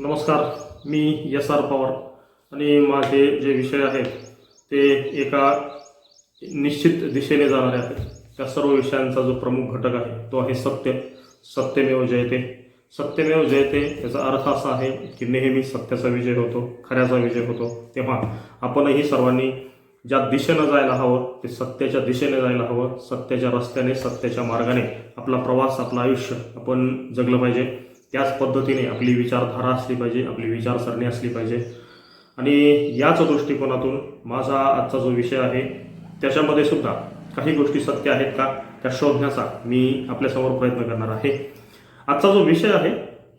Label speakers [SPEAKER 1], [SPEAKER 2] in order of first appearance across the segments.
[SPEAKER 1] नमस्कार मी S R Pawar. आणि माझे जे विषय आहेत ते एका निश्चित दिशेने जाणारे आहेत. त्या सर्व विषयांचा जो प्रमुख घटक आहे तो आहे सत्य. सत्यमेव जयते. सत्यमेव जयते याचा अर्थ असा आहे की नेहमी सत्याचा विजय होतो खऱ्याचा विजय होतो. तेव्हा आपणही सर्वांनी ज्या दिशेनं जायला हवं ते सत्याच्या दिशेने जायला हवं. सत्याच्या रस्त्याने सत्याच्या मार्गाने आपला प्रवास आपलं आयुष्य आपण जगलं पाहिजे. त्याच पद्धतीने आपली विचारधारा असली पाहिजे आपली विचारसरणी असली पाहिजे. आणि याच दृष्टिकोनातून माझा आजचा जो विषय आहे त्याच्यामध्ये सुद्धा काही गोष्टी सत्य आहेत का त्या शोधण्याचा मी आपल्यासमोर प्रयत्न करणार आहे. आजचा जो विषय आहे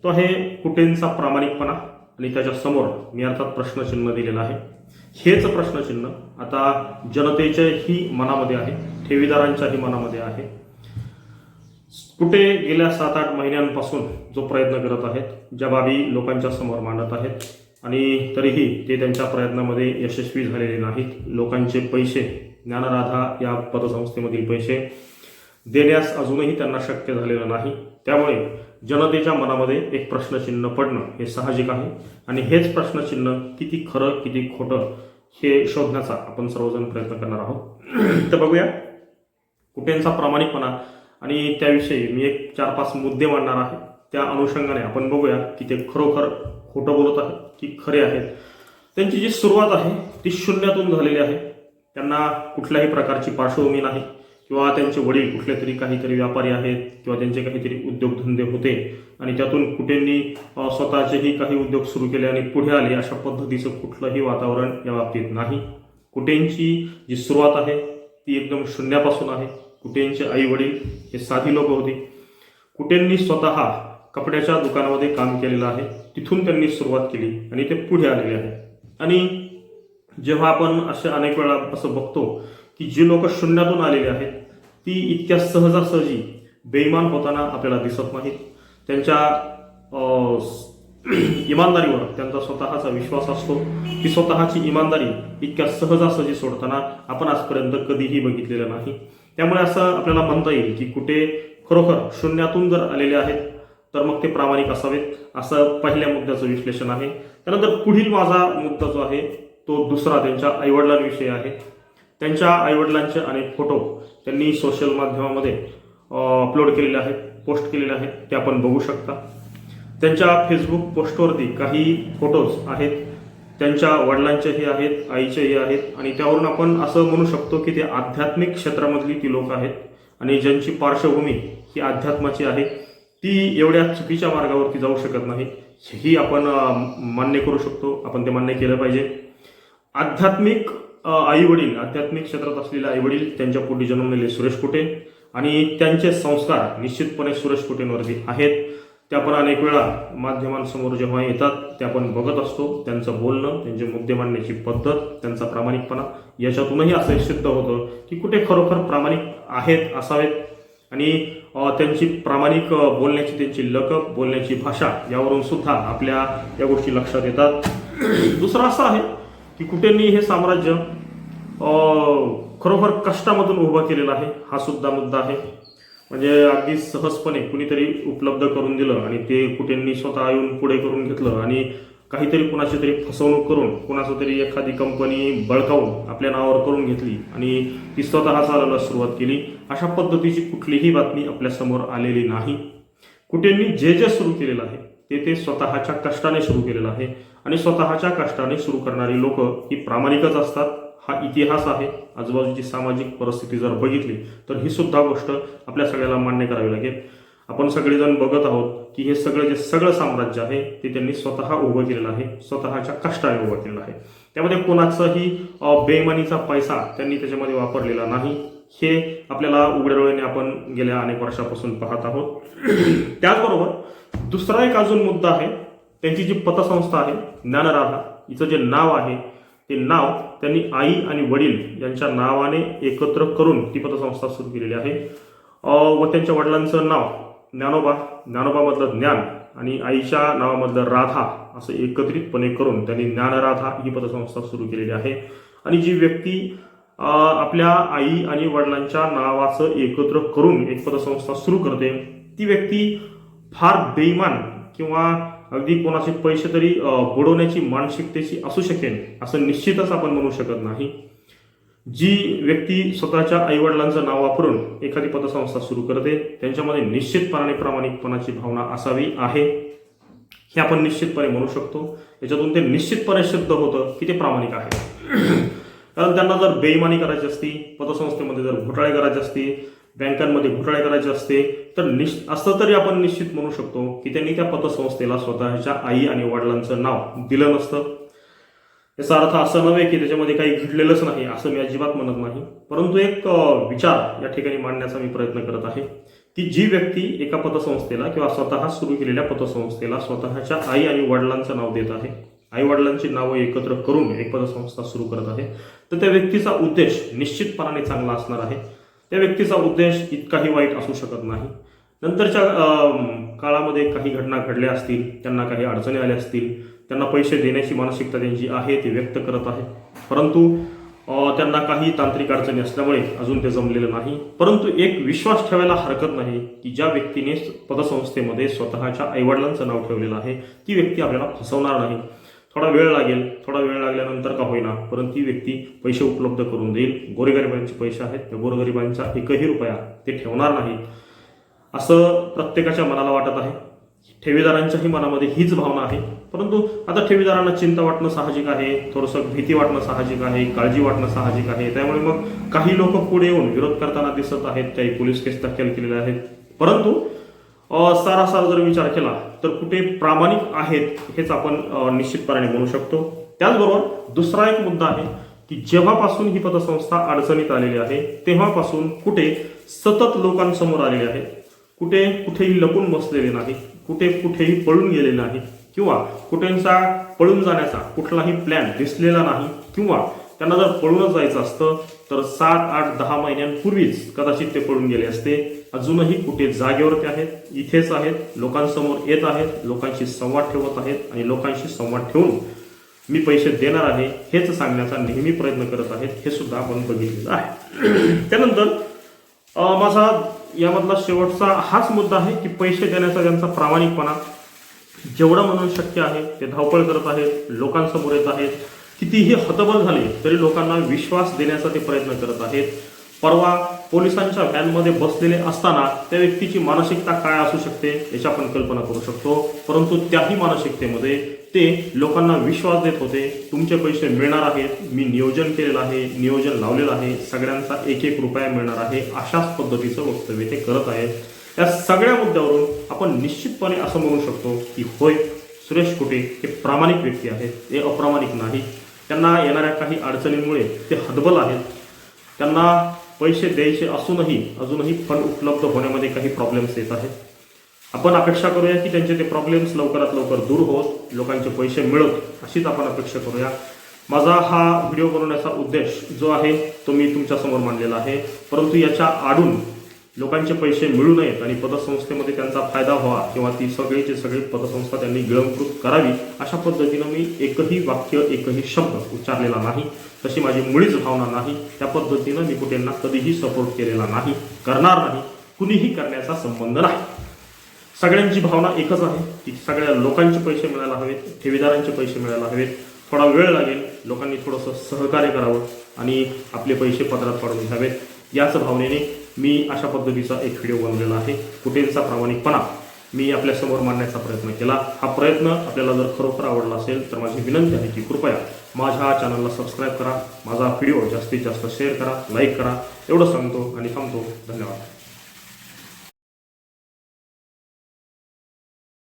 [SPEAKER 1] तो आहे कुटेंचा प्रामाणिकपणा आणि त्याच्यासमोर मी अर्थात प्रश्नचिन्ह दिलेलं आहे. हेच प्रश्नचिन्ह आता जनतेच्याही मनामध्ये आहे ठेवीदारांच्याही मनामध्ये आहे. कुठे गेल्या सात आठ महिन्यांपासून जो प्रयत्न करत आहेत ज्या बाबी लोकांच्या समोर मांडत आहेत आणि तरीही ते त्यांच्या प्रयत्नामध्ये यशस्वी झालेले नाहीत. लोकांचे पैसे ज्ञानराधा या पतसंस्थेमधील पैसे देण्यास अजूनही त्यांना शक्य झालेलं नाही. त्यामुळे जनतेच्या मनामध्ये एक प्रश्नचिन्ह पडणं हे साहजिक आहे. आणि हेच प्रश्नचिन्ह किती खरं किती खोटं हे शोधण्याचा आपण सर्वजण प्रयत्न करणार आहोत. तर बघूया. कुठेंचा प्रामाणिकपणा आणि त्याविषयी मी एक चार पाच मुद्दे मांडणार आहे. त्या अनुषंगाने आपण बघूया की ते खरोखर खोटं बोलत आहे की खरे आहेत. त्यांची जी सुरुवात आहे ती शून्यातून झालेली आहे. त्यांना कुठल्याही प्रकारची पार्श्वभूमी नाही. किंवा त्यांचे वडील कुठले तरी काहीतरी व्यापारी आहेत किंवा त्यांचे काहीतरी उद्योगधंदे होते. आणि त्यातून कुठेंनी स्वतःचेही काही उद्योग सुरू केले आणि पुढे आले अशा पद्धतीचं कुठलंही वातावरण या बाबतीत नाही. कुठेंची जी सुरुवात आहे ती एकदम शून्यापासून आहे. कुटेंचे आई वडील हे साधी लोक होती. कुटेंनी स्वतः कपड्याच्या दुकानामध्ये काम केलेलं आहे तिथून त्यांनी सुरुवात केली आणि ते पुढे आलेले आहे आणि जेव्हा आपण असे अनेक वेळा असं बघतो की जी लोक शून्यातून आलेली आहेत ती इतक्या सहजासहजी बेईमान होताना आपल्याला दिसत नाहीत. त्यांच्या इमानदारीवर त्यांचा स्वतःचा विश्वास असतो की स्वतःची इमानदारी इतक्या सहजासहजी सोडताना आपण आजपर्यंत कधीही बघितलेलं नाही. त्यामुळे असं आपल्याला म्हणता येईल की कुठे खरोखर शून्यातून जर आलेले आहेत तर मग ते प्रामाणिक असावेत असं पहिल्या मुद्द्याचं विश्लेषण आहे. त्यानंतर पुढील माझा मुद्दा जो आहे तो दुसरा त्यांच्या आईवडिलांविषयी आहे. त्यांच्या आईवडिलांचे अनेक फोटो त्यांनी सोशल माध्यमामध्ये अपलोड केलेले आहेत पोस्ट केलेले आहेत ते आपण बघू शकता. त्यांच्या फेसबुक पोस्टवरती काही फोटोज आहेत. त्यांच्या वडिलांच्याही आहेत आईचेही आहेत आणि त्यावरून आपण असं म्हणू शकतो की ते आध्यात्मिक क्षेत्रामधली ती लोक आहेत आणि ज्यांची पार्श्वभूमी ही अध्यात्माची आहे ती एवढ्या चुकीच्या मार्गावरती जाऊ शकत नाही. ही आपण मान्य करू शकतो. आपण ते मान्य केलं पाहिजे. आध्यात्मिक आई वडील आध्यात्मिक क्षेत्रात असलेले आई वडील त्यांच्या पोटी जन्मलेले म्हणजे सुरेश कुटे आणि त्यांचे संस्कार निश्चितपणे सुरेश कुटेंवरती आहेत. त्या पण अनेक वेळा माध्यमांसमोर जेव्हा येतात ते आपण बघत असतो. त्यांचं बोलणं त्यांचे मुद्दे मांडण्याची पद्धत त्यांचा प्रामाणिकपणा याच्यातूनही असं सिद्ध होतं की कुठे खरोखर प्रामाणिक आहेत असावेत. आणि त्यांची प्रामाणिक बोलण्याची त्यांची लकब बोलण्याची भाषा यावरून सुद्धा आपल्या या गोष्टी लक्षात येतात. दुसरं असं आहे की कुठेंनी हे साम्राज्य खरोखर कष्टामधून उभं केलेलं आहे हा सुद्धा मुद्दा आहे. म्हणजे अगदी सहजपणे कुणीतरी उपलब्ध करून दिलं आणि ते कुठेंनी स्वतः येऊन पुढे करून घेतलं आणि काहीतरी कुणाची तरी फसवणूक करून कुणाचं तरी एखादी कंपनी बळकावून आपल्या नावावर करून घेतली आणि ती स्वतः चालायला सुरुवात केली अशा पद्धतीची कुठलीही बातमी आपल्यासमोर आलेली नाही. कुठेंनी जे जे सुरू केलेलं आहे ते ते स्वतःच्या कष्टाने सुरू केलेलं आहे आणि स्वतःच्या कष्टाने सुरू करणारी लोक ही प्रामाणिकच असतात. हा इतिहास आहे आजूबाजूची सामाजिक परिस्थिती जर बघितली तर ही सुद्धा गोष्ट आपल्या सगळ्याला मान्य करावी लागेल. आपण सगळेजण बघत आहोत की हे सगळं जे सगळं साम्राज्य आहे ते त्यांनी स्वतः उभं केलेलं आहे स्वतःच्या कष्टाने उभं केलेलं आहे. त्यामध्ये कोणाचाही अ, बेईमानीचा पैसा त्यांनी त्याच्यामध्ये वापरलेला नाही. हे आपल्याला उघड्या डोळ्याने आपण गेल्या अनेक वर्षापासून पाहत आहोत. त्याचबरोबर दुसरा एक अजून मुद्दा आहे त्यांची जी पतसंस्था आहे ज्ञानराधा हिचं जे नाव आहे ते नाव त्यांनी आई आणि वडील यांच्या नावाने एकत्र करून ती पतसंस्था सुरू केलेली आहे. व त्यांच्या वडिलांचं नाव ज्ञानोबा ज्ञानोबामधलं ज्ञान आणि आईच्या नावामधलं राधा असं एकत्रितपणे करून त्यांनी ज्ञानराधा ही पतसंस्था सुरू केलेली आहे. आणि जी व्यक्ती आपल्या आई आणि वडिलांच्या नावाचं एकत्र करून एक पतसंस्था सुरू करते ती व्यक्ती फार बेईमान किंवा अगदी कोणाचे पैसे तरी बुडवण्याची मानसिकतेची असू शकेल असं निश्चितच आपण म्हणू शकत नाही. जी व्यक्ती स्वतःच्या आईवडिलांचं नाव वापरून एखादी पतसंस्था सुरू करते त्यांच्यामध्ये निश्चितपणाने प्रामाणिकपणाची भावना असावी आहे. हे आपण निश्चितपणे म्हणू शकतो. याच्यातून ते निश्चितपणे सिद्ध होतं की ते प्रामाणिक आहे. कारण त्यांना जर बेईमानी करायची असती पतसंस्थेमध्ये जर घोटाळे करायचे असतील बँकांमध्ये घोटाळे करायचे असते तर निश असं तरी आपण निश्चित म्हणू शकतो की त्यांनी त्या पतसंस्थेला स्वतःच्या आई आणि वडिलांचं नाव दिलं नसतं. याचा अर्थ असं नव्हे की त्याच्यामध्ये काही घडलेलंच नाही असं मी अजिबात म्हणत नाही. परंतु एक विचार या ठिकाणी मांडण्याचा मी प्रयत्न करत आहे की जी व्यक्ती एका पतसंस्थेला किंवा स्वतः सुरू केलेल्या पतसंस्थेला स्वतःच्या आई आणि वडिलांचं नाव देत आहे आई वडिलांची नावं एकत्र करून एक पतसंस्था सुरू करत आहे तर त्या व्यक्तीचा उद्देश निश्चितपणाने चांगला असणार आहे. त्या व्यक्तीचा उद्देश इतकाही वाईट असू शकत नाही. नंतरच्या काळामध्ये काही घटना घडल्या असतील त्यांना काही अडचणी आल्या असतील त्यांना पैसे देण्याची मानसिकता त्यांची आहे ती व्यक्त करत आहे परंतु त्यांना काही तांत्रिक अडचणी असल्यामुळे अजून ते जमलेलं नाही. परंतु एक विश्वास ठेवायला हरकत नाही की ज्या व्यक्तीने पतसंस्थेमध्ये स्वतःच्या आईवडिलांचं नाव ठेवलेलं आहे ती व्यक्ती आपल्याला फसवणार नाही. थोडा वेळ लागेल थोडा वेळ लागल्यानंतर का होईना परंतु ती व्यक्ती पैसे उपलब्ध करून देईल. गोरगरिबांचे पैसे आहेत त्या गोरगरिबांचा एकही रुपया ते ठेवणार नाही. असं प्रत्येकाच्या मनाला वाटत आहे. ठेवीदारांच्याही मनामध्ये हीच भावना आहे. परंतु आता ठेवीदारांना चिंता वाटणं साहजिक आहे थोडंसं भीती वाटणं साहजिक आहे काळजी वाटणं साहजिक आहे. त्यामुळे मग काही लोक पुढे येऊन विरोध करताना दिसत आहेत काही पोलीस केस दाखल केलेल्या आहेत. परंतु सारासार जर विचार केला तर कुठे प्रामाणिक आहेत हेच आपण निश्चितपणे म्हणू शकतो. त्याचबरोबर दुसरा एक मुद्दा आहे की जेव्हापासून ही पतसंस्था अडचणीत आलेली आहे तेव्हापासून कुठे सतत लोकांसमोर आलेली आहे कुठे कुठेही लपून बसलेले नाही कुठे कुठेही पळून गेले नाही किंवा कुठेंचा पळून जाण्याचा कुठलाही प्लॅन दिसलेला नाही किंवा त्यांना जर पळूनच जायचं असतं तर सात आठ दहा महिन्यांपूर्वीच कदाचित ते पळून गेले असते. अजूनही कुठे जागेवरती आहेत इथेच आहेत लोकांसमोर येत आहेत लोकांशी संवाद ठेवत आहेत आणि लोकांशी संवाद ठेवून मी पैसे देणार आहे हेच सांगण्याचा नेहमी प्रयत्न करत आहेत हे सुद्धा आपण बघितलेलं आहे. त्यानंतर माझा यामधला शेवटचा हाच मुद्दा आहे की पैसे देण्याचा त्यांचा प्रामाणिकपणा जेवढं म्हणून शक्य आहे ते धावपळ करत आहेत लोकांसमोर येत आहेत कितीही हतबल झाले तरी लोकांना विश्वास देण्याचा ते प्रयत्न करत आहेत. परवा पोलिसांच्या व्हॅनमध्ये बसलेले असताना त्या व्यक्तीची मानसिकता काय असू शकते याची आपण कल्पना करू शकतो. परंतु त्याही मानसिकतेमध्ये ते लोकांना विश्वास देत होते तुमचे पैसे मिळणार आहेत मी नियोजन केलेलं आहे नियोजन लावलेलं आहे सगळ्यांचा एक एक रुपया मिळणार आहे अशाच पद्धतीचं वक्तव्य ते करत आहेत. या सगळ्या मुद्द्यावरून आपण निश्चितपणे असं म्हणू शकतो की होय सुरेश कुटे हे प्रामाणिक व्यक्ती आहेत हे अप्रामाणिक नाही. त्यांना येणाऱ्या काही अडचणींमुळे ते हतबल आहेत. त्यांना पैसे द्यायचे असूनही अजूनही फंड उपलब्ध होण्यामध्ये काही प्रॉब्लेम्स येत आहेत. आपण अपेक्षा करूया की त्यांचे ते प्रॉब्लेम्स लवकरात लवकर दूर होत लोकांचे पैसे मिळत अशीच आपण अपेक्षा करूया. माझा हा व्हिडिओ बनवण्याचा उद्देश जो आहे तो मी तुमच्यासमोर मांडलेला आहे. परंतु याच्या आडून लोकांचे पैसे मिळू नयेत आणि पतसंस्थेमध्ये त्यांचा फायदा व्हावा किंवा ती सगळीची सगळी पतसंस्था त्यांनी गिळंकृत करावी अशा पद्धतीनं मी एकही वाक्य एकही शब्द उच्चारलेला नाही. तशी माझी मुळीच भावना नाही. त्या पद्धतीनं मी कुठेंना कधीही सपोर्ट केलेला नाही करणार नाही कुणीही करण्याचा संबंध नाही. सगळ्यांची भावना एकच आहे की सगळ्या लोकांचे पैसे मिळायला हवेत ठेवीदारांचे पैसे मिळायला हवेत. थोडा वेळ लागेल लोकांनी थोडंसं सहकार्य करावं आणि आपले पैसे पदरात पाडून घ्यावेत. याच भावनेने मी अशा पद्धतीचा एक व्हिडिओ बनवलेला आहे. कुठेचा प्रामाणिकपणा? मी आपल्यासमोर मांडण्याचा प्रयत्न केला. हा प्रयत्न आपल्याला जर खरोखर आवडला असेल तर माझी विनंती आहे की कृपया माझ्या चॅनलला सबस्क्राईब करा. माझा व्हिडिओ जास्तीत जास्त शेअर करा लाईक करा. एवढं सांगतो आणि थांबतो. धन्यवाद.